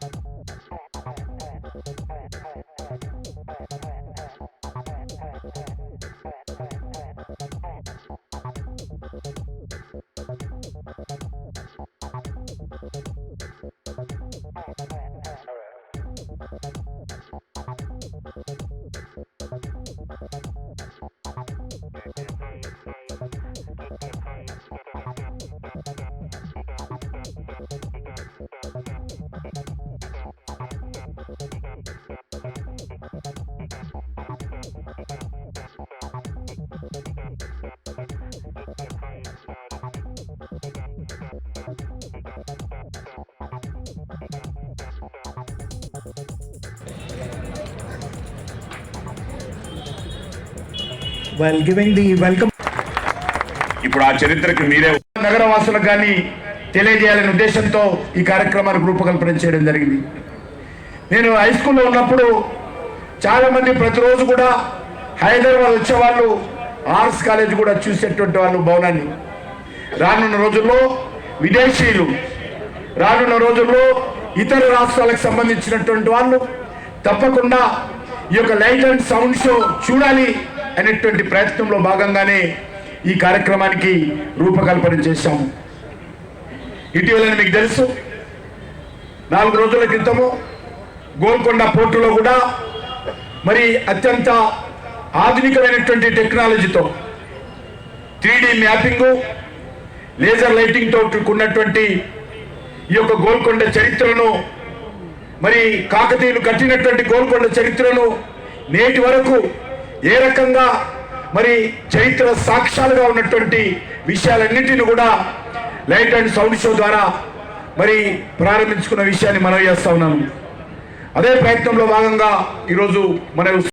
Thank Thank while giving the welcome. ఇప్పుడు ఆ చరిత్రకి మీరే నగరవాసులకు కానీ తెలియజేయాలనే ఉద్దేశంతో ఈ కార్యక్రమానికి రూపకల్పన చేయడం జరిగింది. నేను హై స్కూల్లో ఉన్నప్పుడు చాలామంది ప్రతిరోజు కూడా హైదరాబాద్ వచ్చేవాళ్ళు ఆర్ట్స్ కాలేజ్ కూడా చూసేటువంటి వాళ్ళు భవనాన్ని. రానున్న రోజుల్లో విదేశీయులు రానున్న రోజుల్లో ఇతర రాష్ట్రాలకు సంబంధించినటువంటి వాళ్ళు తప్పకుండా ఈ యొక్క లైట్ అండ్ సౌండ్ షో చూడాలి. అనేటువంటి ప్రయత్నంలో భాగంగానే ఈ కార్యక్రమానికి రూపకల్పన చేశాము ఇటీవల మీకు తెలుసు నాలుగు రోజుల క్రితము గోల్కొండ పోర్టులో కూడా మరి అత్యంత ఆధునికమైనటువంటి టెక్నాలజీతో త్రీడీ మ్యాపింగు లేజర్ లైటింగ్తో ఉన్నటువంటి ఈ యొక్క గోల్కొండ చరిత్రను మరి కాకతీయులు కట్టినటువంటి గోల్కొండ చరిత్రను నేటి వరకు ఏ రకంగా మరి చరిత్ర సాక్ష్యాలుగా ఉన్నటువంటి విషయాలన్నింటిని కూడా లైట్ అండ్ సౌండ్ షో ద్వారా మరి ప్రారంభించుకున్న విషయాన్ని మనం చేస్తా ఉన్నాను అదే ప్రయత్నంలో భాగంగా ఈరోజు మన